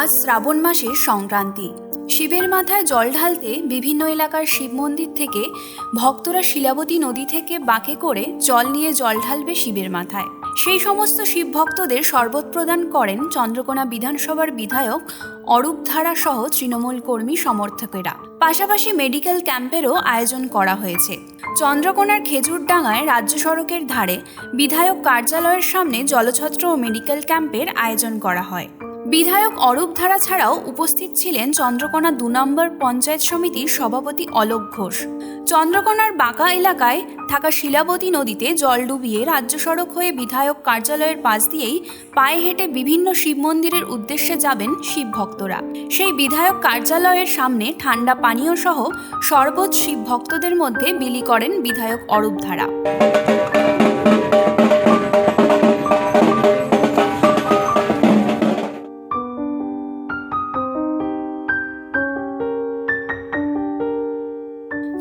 আজ শ্রাবণ মাসের সংক্রান্তি। শিবের মাথায় জল ঢালতে বিভিন্ন এলাকার শিব মন্দির থেকে ভক্তরা শিলাবতী নদী থেকে বাঁকে করে জল নিয়ে জল ঢালবে শিবের মাথায়। সেই সমস্ত শিব ভক্তদের শরবত প্রদান করেন চন্দ্রকোনা বিধানসভার বিধায়ক অরূপ ধারা সহ তৃণমূল কর্মী সমর্থকেরা। পাশাপাশি মেডিকেল ক্যাম্পেরও আয়োজন করা হয়েছে। চন্দ্রকোনার খেজুরডাঙ্গায় রাজ্য সড়কের ধারে বিধায়ক কার্যালয়ের সামনে জলছত্র ও মেডিকেল ক্যাম্পের আয়োজন করা হয়। বিধায়ক অরূপ ধারা ছাড়াও উপস্থিত ছিলেন চন্দ্রকোনা দু নম্বর পঞ্চায়েত সমিতির সভাপতি অলোক ঘোষ। চন্দ্রকোনার বাঁকা এলাকায় থাকা শিলাবতী নদীতে জল ডুবিয়ে রাজ্য সড়ক হয়ে বিধায়ক কার্যালয়ের পাশ দিয়েই পায়ে হেঁটে বিভিন্ন শিব মন্দিরের উদ্দেশ্যে যাবেন শিব ভক্তরা। সেই বিধায়ক কার্যালয়ের সামনে ঠান্ডা পানীয় সহ শরবত ভক্তদের মধ্যে বিলি করেন বিধায়ক অরূপ ধারা।